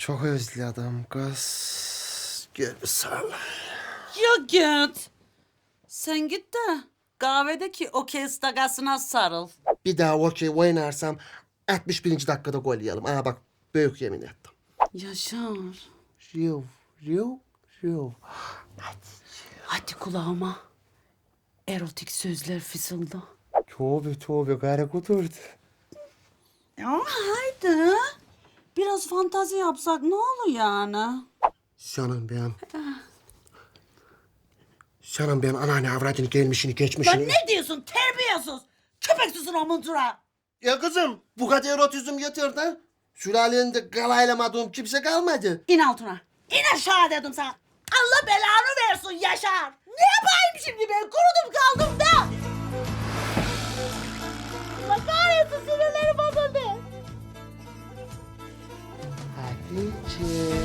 Çok özledim kız. Gel bir sarıl. Ya git. Sen git de kahvedeki okey stagasına sarıl. Bir daha okey oynarsam 61. dakikada gol yiyelim. Aa bak büyük yemin ettim. Yaşar. Riv, riv, riv. Hadi kulağıma. Erotik sözler fısılda. Tövbe tövbe kara kudurdu. Ya haydi. Biraz fantazi yapsak ne olur yani? Canım ben. Canım ben anneanne avradını gelmişini geçmişini. Lan ne diyorsun terbiyesiz? Köpeksizin o mıntıra. Ya kızım bu kadar erotizm yeter de. Sülalende galaylamadığım kimse kalmadı. İn altına. İn aşağı dedim sana. Allah belanı versin you.